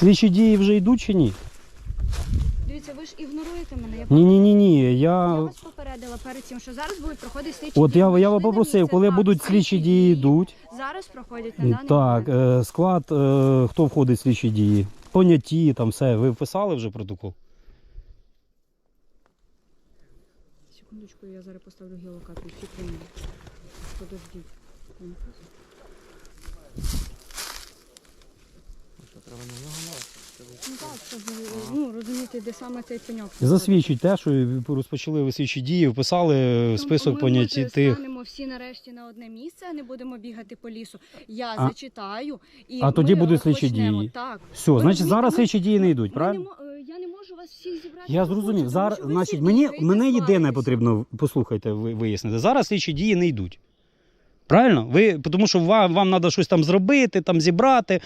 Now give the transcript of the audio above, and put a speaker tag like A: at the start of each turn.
A: Слідчі дії вже йдуть чи ні?
B: Дивіться, ви ж ігноруєте мене. Я,
A: Ні, ні, ні, ні.
B: я
A: Я.
B: вас попередила перед тим, що зараз будуть проходити слідчі
A: От
B: дії.
A: я, я
B: на
A: попросив,
B: місце,
A: коли
B: так,
A: будуть слідчі дії йдуть.
B: Зараз проходять на даний
A: Так,
B: момент.
A: е, склад, е, хто входить в слідчі дії? Поняті, там все. Ви вписали вже протокол?
B: Секундочку, я зараз поставлю геолокацію. Секунду. Подождіть. Ну так, щоб, ну, розумієте, де саме цей пеньок.
A: Засвідчують те, що розпочали ви слідчі дії, вписали в список
B: Тому ми,
A: поняті тих.
B: станемо всі нарешті на одне місце, а не будемо бігати по лісу. Я
A: А-
B: зачитаю і
A: а тоді
B: ми
A: будуть слідчі
B: розпочнемо.
A: дії.
B: Так.
A: Все,
B: Ви
A: значить
B: розумієте,
A: зараз
B: ми-
A: слідчі дії не йдуть,
B: ми
A: правильно?
B: мо- е, Я не можу вас всіх зібрати.
A: Я зрозумів. Зараз, значить, мені, мене єдине потрібно, послухайте, ви- вияснити. Зараз слідчі дії не йдуть. Правильно? Ви, тому що вам, вам треба щось там зробити, там зібрати,